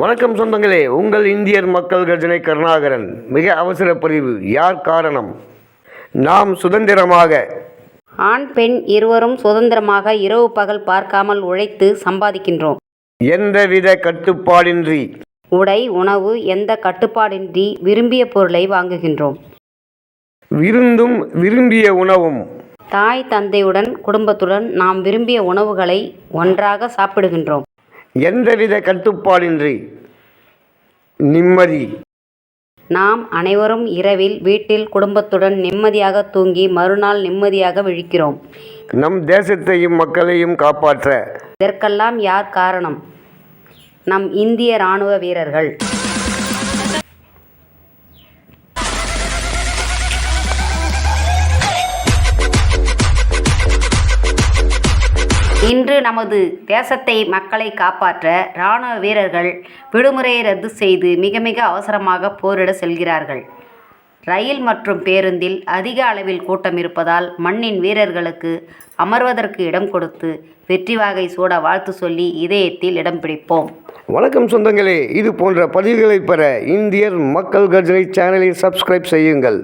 வணக்கம் சொந்தங்களே உங்கள் இந்தியர் மக்கள் கர்ஜனை கருணாகரன். மிக அவசர பதிவு யார் காரணம்? நாம் சுதந்திரமாக. ஆண் பெண் இருவரும் சுதந்திரமாக இரவு பகல் பார்க்காமல் உழைத்து சம்பாதிக்கின்றோம். எந்தவித கட்டுப்பாடின்றி? உடை உணவு எந்த கட்டுப்பாடின்றி விரும்பிய பொருளை வாங்குகின்றோம். விருந்தும் விரும்பிய உணவும். தாய் தந்தையுடன் குடும்பத்துடன் நாம் விரும்பிய உணவுகளை ஒன்றாக சாப்பிடுகின்றோம். எந்தவித கட்டுப்பாடின்றி நிம்மதி. நாம் அனைவரும் இரவில் வீட்டில் குடும்பத்துடன் நிம்மதியாக தூங்கி மறுநாள் நிம்மதியாக விழிக்கிறோம். நம் தேசத்தையும் மக்களையும் காப்பாற்ற. இதற்கெல்லாம் யார் காரணம்? நம் இந்திய இராணுவ வீரர்கள். இன்று நமது தேசத்தை மக்களை காப்பாற்ற இராணுவ வீரர்கள் விடுமுறையை ரத்து செய்து மிக மிக அவசரமாக போரிட செல்கிறார்கள். ரயில் மற்றும் பேருந்தில் அதிக அளவில் கூட்டம் இருப்பதால் மண்ணின் வீரர்களுக்கு அமர்வதற்கு இடம் கொடுத்து வெற்றி வாகை சூட வாழ்த்து சொல்லி இதயத்தில் இடம் பிடிப்போம். வணக்கம் சொந்தங்களே இது போன்ற பதிவுகளை பெற இந்தியர் மக்கள் கர்ஜனை சேனலை சப்ஸ்கிரைப் செய்யுங்கள்.